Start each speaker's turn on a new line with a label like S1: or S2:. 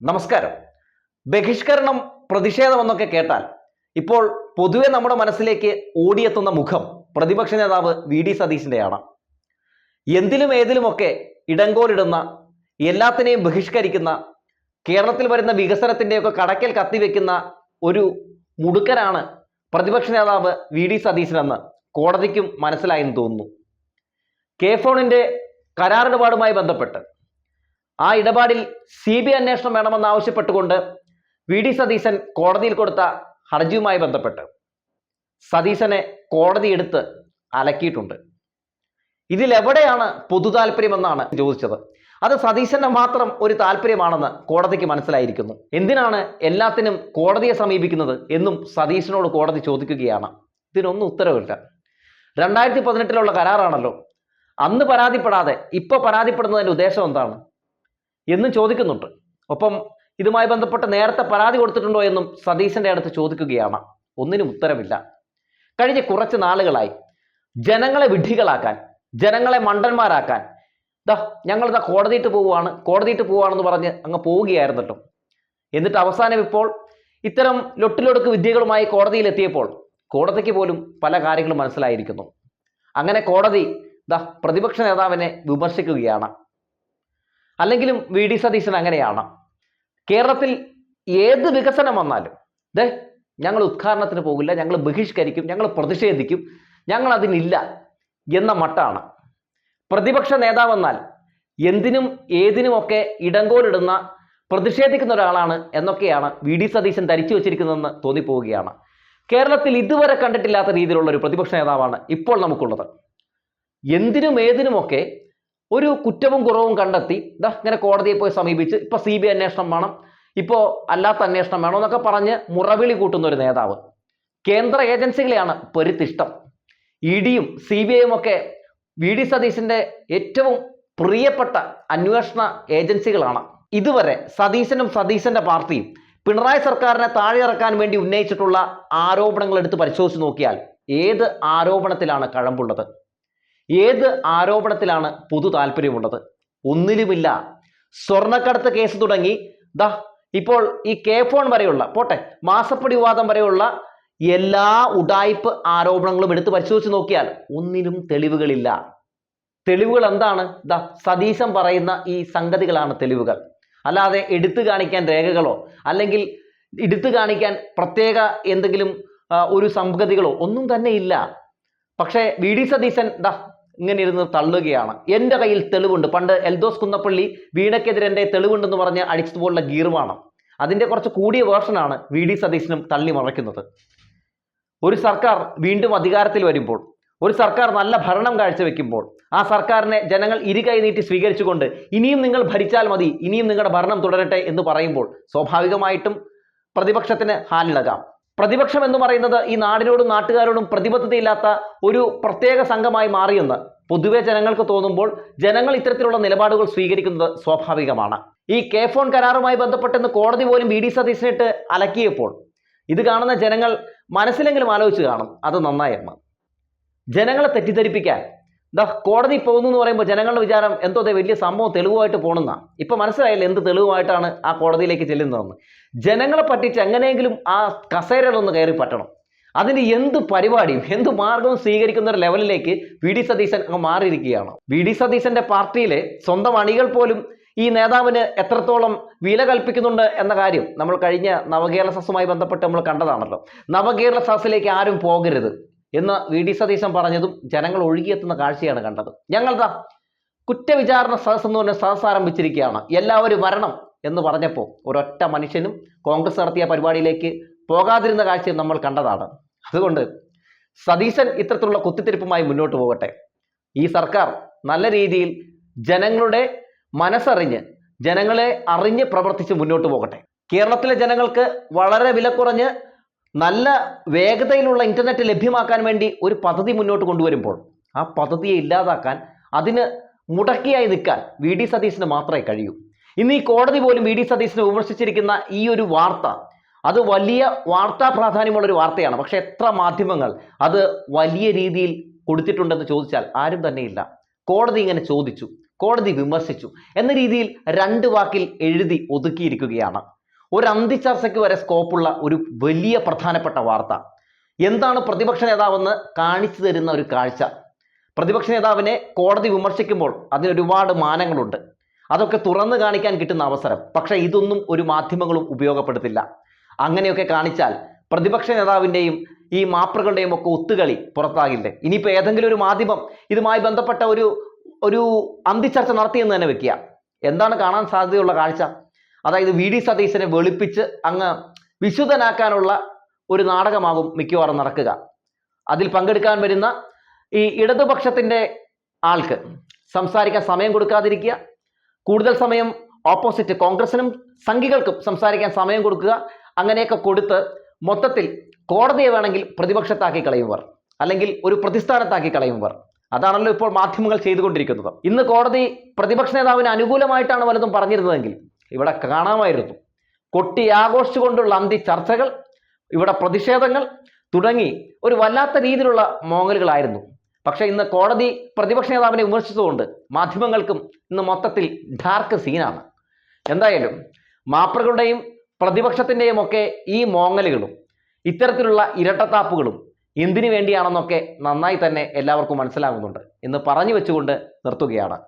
S1: നമസ്കാരം. ബഹിഷ്കരണം പ്രതിഷേധം എന്നൊക്കെ കേട്ടാൽ ഇപ്പോൾ പൊതുവെ നമ്മുടെ മനസ്സിലേക്ക് ഓടിയെത്തുന്ന മുഖം പ്രതിപക്ഷ നേതാവ് വി ഡി സതീശിന്റെയാണ് എന്തിലും ഏതിലുമൊക്കെ ഇടങ്കോലിടുന്ന എല്ലാത്തിനെയും ബഹിഷ്കരിക്കുന്ന കേരളത്തിൽ വരുന്ന വികസനത്തിന്റെയൊക്കെ കടക്കൽ കത്തിവെക്കുന്ന ഒരു മുടുക്കനാണ് പ്രതിപക്ഷ നേതാവ് വി ഡി സതീശനെന്ന് കോടതിക്കും മനസ്സിലായെന്ന് തോന്നുന്നു. കെ ഫോണിന്റെ കരാറിടപാടുമായി ബന്ധപ്പെട്ട് ആ ഇടപാടിൽ സി ബി അന്വേഷണം വേണമെന്നാവശ്യപ്പെട്ടുകൊണ്ട് വി ഡി സതീശൻ കോടതിയിൽ കൊടുത്ത ഹർജിയുമായി ബന്ധപ്പെട്ട് സതീശനെ കോടതി എടുത്ത് അലക്കിയിട്ടുണ്ട്. ഇതിലെവിടെയാണ് പൊതു താല്പര്യമെന്നാണ് ചോദിച്ചത്. അത് സതീശന്റെ മാത്രം ഒരു താല്പര്യമാണെന്ന് കോടതിക്ക് മനസ്സിലായിരിക്കുന്നു. എന്തിനാണ് എല്ലാത്തിനും കോടതിയെ സമീപിക്കുന്നത് എന്നും സതീശനോട് കോടതി ചോദിക്കുകയാണ്. ഇതിനൊന്നും ഉത്തരവില്ല. രണ്ടായിരത്തി പതിനെട്ടിലുള്ള കരാറാണല്ലോ. അന്ന് പരാതിപ്പെടാതെ ഇപ്പോൾ പരാതിപ്പെടുന്നതിന്റെ ഉദ്ദേശം എന്താണ്? എന്നും ചോദിക്കുന്നുണ്ട്. ഒപ്പം ഇതുമായി ബന്ധപ്പെട്ട് നേരത്തെ പരാതി കൊടുത്തിട്ടുണ്ടോ എന്നും സതീശന്റെ അടുത്ത് ചോദിക്കുകയാണ്. ഒന്നിനും ഉത്തരമില്ല. കഴിഞ്ഞ കുറച്ച് നാളുകളായി ജനങ്ങളെ വിഡ്ഢികളാക്കാൻ ജനങ്ങളെ മണ്ടന്മാരാക്കാൻ ദാ ഞങ്ങളിതാ കോടതിയിട്ട് പോവുകയാണ് കോടതിയിട്ട് പോവുകയാണെന്ന് പറഞ്ഞ് അങ്ങ് പോവുകയായിരുന്നല്ലോ. എന്നിട്ട് അവസാനം ഇപ്പോൾ ഇത്തരം ലൊട്ടിലൊടുക്ക് വിദ്യകളുമായി കോടതിയിൽ എത്തിയപ്പോൾ കോടതിക്ക് പോലും പല കാര്യങ്ങളും മനസ്സിലായിരിക്കുന്നു. അങ്ങനെ കോടതി ദാ പ്രതിപക്ഷ നേതാവിനെ വിമർശിക്കുകയാണ്. അല്ലെങ്കിലും വി ഡി സതീശൻ അങ്ങനെയാണ്. കേരളത്തിൽ ഏത് വികസനം വന്നാലും ദേ ഞങ്ങൾ ഉദ്ഘാടനത്തിന് പോകില്ല ഞങ്ങൾ ബഹിഷ്കരിക്കും ഞങ്ങൾ പ്രതിഷേധിക്കും ഞങ്ങൾ അതിനില്ല എന്ന മട്ടാണ്. പ്രതിപക്ഷ നേതാവെന്നാൽ എന്തിനും ഏതിനുമൊക്കെ ഇടങ്കോലിടുന്ന പ്രതിഷേധിക്കുന്ന ഒരാളാണ് എന്നൊക്കെയാണ് വി ഡി സതീശൻ ധരിച്ചു വച്ചിരിക്കുന്നതെന്ന് തോന്നിപ്പോവുകയാണ്. കേരളത്തിൽ ഇതുവരെ കണ്ടിട്ടില്ലാത്ത രീതിയിലുള്ള ഒരു പ്രതിപക്ഷ നേതാവാണ് ഇപ്പോൾ നമുക്കുള്ളത്. എന്തിനും ഏതിനുമൊക്കെ ഒരു കുറ്റവും കുറവും കണ്ടെത്തി ഇതാ ഇങ്ങനെ കോടതിയെ പോയി സമീപിച്ച് ഇപ്പൊ സി ബി ഐ അന്വേഷണം വേണം ഇപ്പോ അല്ലാത്ത അന്വേഷണം വേണം എന്നൊക്കെ പറഞ്ഞ് മുറവിളി കൂട്ടുന്ന ഒരു നേതാവ്. കേന്ദ്ര ഏജൻസികളെയാണ് പൊരുത്തിഷ്ടം ഇ ഡിയും സി ബി ഐയും ഒക്കെ വി ഡി സതീശന്റെ ഏറ്റവും പ്രിയപ്പെട്ട അന്വേഷണ ഏജൻസികളാണ്. ഇതുവരെ സതീശനും സതീശന്റെ പാർട്ടിയും പിണറായി സർക്കാരിനെ താഴെയിറക്കാൻ വേണ്ടി ഉന്നയിച്ചിട്ടുള്ള ആരോപണങ്ങൾ എടുത്ത് പരിശോധിച്ച് നോക്കിയാൽ ഏത് ആരോപണത്തിലാണ് കഴമ്പുള്ളത്? ഏത് ആരോപണത്തിലാണ് പൊതു താല്പര്യമുള്ളത്? ഒന്നിലുമില്ല. സ്വർണക്കടത്ത് കേസ് തുടങ്ങി. ദാ ഇപ്പോൾ ഈ കെ ഫോൺ വരെയുള്ള പോട്ടെ മാസപ്പടി വിവാദം വരെയുള്ള എല്ലാ ഉടായ്പ് ആരോപണങ്ങളും എടുത്ത് പരിശോധിച്ച് നോക്കിയാൽ ഒന്നിനും തെളിവുകളില്ല. തെളിവുകൾ എന്താണ്? ദാ സതീശൻ പറയുന്ന ഈ സംഗതികളാണ് തെളിവുകൾ. അല്ലാതെ എടുത്തു കാണിക്കാൻ രേഖകളോ അല്ലെങ്കിൽ എടുത്തു കാണിക്കാൻ പ്രത്യേക എന്തെങ്കിലും ഒരു സംഗതികളോ ഒന്നും തന്നെ ഇല്ല. പക്ഷേ വി. ഡി. സതീശൻ ദാ ഇങ്ങനെ ഇരുന്ന് തള്ളുകയാണ്. എന്റെ കയ്യിൽ തെളിവുണ്ട്. പണ്ട് എൽദോസ് കുന്നപ്പള്ളി വീണയ്ക്കെതിരെ എന്റെ തെളിവുണ്ടെന്ന് പറഞ്ഞ് അടിച്ചതുപോലുള്ള ഗീർവാണ്. അതിന്റെ കുറച്ച് കൂടിയ വേർഷനാണ് വി ഡി സതീശനും തള്ളി മറയ്ക്കുന്നത്. ഒരു സർക്കാർ വീണ്ടും അധികാരത്തിൽ വരുമ്പോൾ ഒരു സർക്കാർ നല്ല ഭരണം കാഴ്ചവെക്കുമ്പോൾ ആ സർക്കാരിനെ ജനങ്ങൾ ഇരുകൈ നീട്ടി സ്വീകരിച്ചുകൊണ്ട് ഇനിയും നിങ്ങൾ ഭരിച്ചാൽ മതി ഇനിയും നിങ്ങളുടെ ഭരണം തുടരട്ടെ എന്ന് പറയുമ്പോൾ സ്വാഭാവികമായിട്ടും പ്രതിപക്ഷത്തിന് ഹാലിളകാം. പ്രതിപക്ഷം എന്ന് പറയുന്നത് ഈ നാടിനോടും നാട്ടുകാരോടും പ്രതിബദ്ധതയില്ലാത്ത ഒരു പ്രത്യേക സംഘമായി മാറിയെന്ന് പൊതുവെ ജനങ്ങൾക്ക് തോന്നുമ്പോൾ ജനങ്ങൾ ഇത്തരത്തിലുള്ള നിലപാടുകൾ സ്വീകരിക്കുന്നത് സ്വാഭാവികമാണ്. ഈ കെ ഫോൺ കരാറുമായി ബന്ധപ്പെട്ടെന്ന് കോടതി പോലും ബി ഡി സതീശനിട്ട് അലക്കിയപ്പോൾ ഇത് കാണുന്ന ജനങ്ങൾ മനസ്സിലെങ്കിലും ആലോചിച്ച് കാണും അത് നന്നായെന്ന്. ജനങ്ങളെ തെറ്റിദ്ധരിപ്പിക്കാൻ ദാ കോടതി പോകുന്നു എന്ന് പറയുമ്പോൾ ജനങ്ങളുടെ വിചാരം എന്തോ അതേ വലിയ സംഭവം തെളിവുമായിട്ട് പോണെന്നാ. ഇപ്പൊ മനസ്സിലായില്ല എന്ത് തെളിവുമായിട്ടാണ് ആ കോടതിയിലേക്ക് ചെല്ലുന്നതെന്ന്? ജനങ്ങളെ പറ്റിച്ച് എങ്ങനെയെങ്കിലും ആ കസേരയിലൊന്ന് കയറി പറ്റണം. അതിന് എന്ത് പരിപാടിയും എന്ത് മാർഗവും സ്വീകരിക്കുന്ന ഒരു ലെവലിലേക്ക് വി ഡി സതീശൻ അങ്ങ് മാറിയിരിക്കുകയാണ്. വി ഡി സതീശന്റെ പാർട്ടിയിലെ സ്വന്തം അണികൾ പോലും ഈ നേതാവിന് എത്രത്തോളം വില കൽപ്പിക്കുന്നുണ്ട് എന്ന കാര്യം നമ്മൾ കഴിഞ്ഞ നവകേരള സസുമായി ബന്ധപ്പെട്ട് നമ്മൾ കണ്ടതാണല്ലോ. നവകേരള സസിലേക്ക് ആരും പോകരുത്. എന്ന് വി ഡി സതീശൻ പറഞ്ഞതും ജനങ്ങൾ ഒഴുകിയെത്തുന്ന കാഴ്ചയാണ് കണ്ടത്. ഞങ്ങളതാ കുറ്റവിചാരണ സദസ് എന്ന് പറഞ്ഞ സദസ് ആരംഭിച്ചിരിക്കുകയാണ്. എല്ലാവരും വരണം എന്ന് പറഞ്ഞപ്പോൾ ഒരൊറ്റ മനുഷ്യനും കോൺഗ്രസ് നടത്തിയ പരിപാടിയിലേക്ക് പോകാതിരുന്ന കാഴ്ചയും നമ്മൾ കണ്ടതാണ്. അതുകൊണ്ട് സതീശൻ ഇത്തരത്തിലുള്ള കുത്തിത്തിരിപ്പുമായി മുന്നോട്ട് പോകട്ടെ. ഈ സർക്കാർ നല്ല രീതിയിൽ ജനങ്ങളുടെ മനസ്സറിഞ്ഞ് ജനങ്ങളെ അറിഞ്ഞ് പ്രവർത്തിച്ച് മുന്നോട്ട് പോകട്ടെ. കേരളത്തിലെ ജനങ്ങൾക്ക് വളരെ വില കുറഞ്ഞ് നല്ല വേഗതയിലുള്ള ഇന്റർനെറ്റ് ലഭ്യമാക്കാൻ വേണ്ടി ഒരു പദ്ധതി മുന്നോട്ട് കൊണ്ടുവരുമ്പോൾ ആ പദ്ധതിയെ ഇല്ലാതാക്കാൻ അതിന് മുടക്കിയായി നിൽക്കാൻ വി ഡി സതീശന് മാത്രമേ കഴിയൂ. ഇന്ന് ഈ കോടതി പോലും വി ഡി സതീശനെ വിമർശിച്ചിരിക്കുന്ന ഈ ഒരു വാർത്ത അത് വലിയ വാർത്താ പ്രാധാന്യമുള്ള ഒരു വാർത്തയാണ്. പക്ഷേ എത്ര മാധ്യമങ്ങൾ അത് വലിയ രീതിയിൽ കൊടുത്തിട്ടുണ്ടെന്ന് ചോദിച്ചാൽ ആരും തന്നെയില്ല. കോടതി ഇങ്ങനെ ചോദിച്ചു കോടതി വിമർശിച്ചു എന്ന രീതിയിൽ രണ്ട് വാക്കിൽ എഴുതി ഒതുക്കിയിരിക്കുകയാണ്. ഒരു അന്തിച്ചർച്ചയ്ക്ക് വരെ സ്കോപ്പുള്ള ഒരു വലിയ പ്രധാനപ്പെട്ട വാർത്ത. എന്താണ് പ്രതിപക്ഷ നേതാവെന്ന് കാണിച്ചു തരുന്ന ഒരു കാഴ്ച. പ്രതിപക്ഷ നേതാവിനെ കോടതി വിമർശിക്കുമ്പോൾ അതിനൊരുപാട് മാനങ്ങളുണ്ട്. അതൊക്കെ തുറന്നു കാണിക്കാൻ കിട്ടുന്ന അവസരം. പക്ഷേ ഇതൊന്നും ഒരു മാധ്യമങ്ങളും ഉപയോഗപ്പെടുത്തില്ല. അങ്ങനെയൊക്കെ കാണിച്ചാൽ പ്രതിപക്ഷ നേതാവിന്റെയും ഈ മാപ്പറുകളുടെയും ഒക്കെ ഒത്തുകളി പുറത്താകില്ലേ? ഇനിയിപ്പോൾ ഏതെങ്കിലും ഒരു മാധ്യമം ഇതുമായി ബന്ധപ്പെട്ട ഒരു ഒരു അന്തിച്ചർച്ച നടത്തിയെന്ന് തന്നെ വെക്കുക. എന്താണ് കാണാൻ സാധ്യതയുള്ള കാഴ്ച? അതായത് വി ഡി സതീശനെ വെളുപ്പിച്ച് അങ്ങ് വിശുദ്ധനാക്കാനുള്ള ഒരു നാടകമാകും മിക്കവാറും നടക്കുക. അതിൽ പങ്കെടുക്കാൻ വരുന്ന ഈ ഇടതുപക്ഷത്തിന്റെ ആൾക്ക് സംസാരിക്കാൻ സമയം കൊടുക്കാതിരിക്കുക. കൂടുതൽ സമയം ഓപ്പോസിറ്റ് കോൺഗ്രസിനും സംഘികൾക്കും സംസാരിക്കാൻ സമയം കൊടുക്കുക. അങ്ങനെയൊക്കെ കൊടുത്ത് മൊത്തത്തിൽ കോടതിയെ വേണമെങ്കിൽ പ്രതിപക്ഷത്താക്കി കളയുവർ. അല്ലെങ്കിൽ ഒരു പ്രതിസ്ഥാനത്താക്കി കളയുവർ. അതാണല്ലോ ഇപ്പോൾ മാധ്യമങ്ങൾ ചെയ്തുകൊണ്ടിരിക്കുന്നത്. ഇന്ന് കോടതി പ്രതിപക്ഷ നേതാവിന് അനുകൂലമായിട്ടാണ് വലതും പറഞ്ഞിരുന്നതെങ്കിൽ ഇവിടെ കാണാമായിരുന്നു. കൊട്ടി ആഘോഷിച്ചുകൊണ്ടുള്ള അന്തി ചർച്ചകൾ ഇവിടെ പ്രതിഷേധങ്ങൾ തുടങ്ങി ഒരു വല്ലാത്ത രീതിയിലുള്ള മോങ്ങലുകളായിരുന്നു. പക്ഷെ ഇന്ന് കോടതി പ്രതിപക്ഷ നേതാവിനെ വിമർശിച്ചതുകൊണ്ട് മാധ്യമങ്ങൾക്കും ഇന്ന് മൊത്തത്തിൽ ഡാർക്ക് സീനാണ്. എന്തായാലും മാപ്രകളുടെയും പ്രതിപക്ഷത്തിന്റെയും ഒക്കെ ഈ മോങ്ങലുകളും ഇത്തരത്തിലുള്ള ഇരട്ടത്താപ്പുകളും എന്തിനു വേണ്ടിയാണെന്നൊക്കെ നന്നായി തന്നെ എല്ലാവർക്കും മനസ്സിലാകുന്നുണ്ട് എന്ന് പറഞ്ഞു വെച്ചുകൊണ്ട് നിർത്തുകയാണ്.